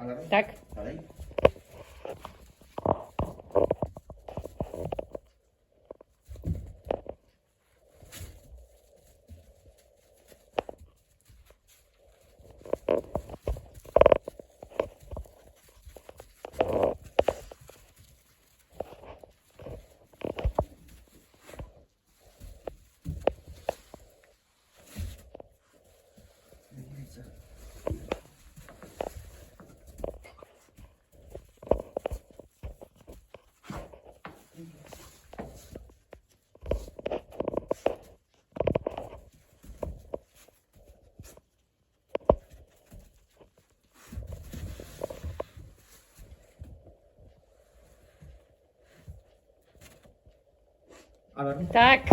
Alarm? Tak. Dalej. Alarm? Tak.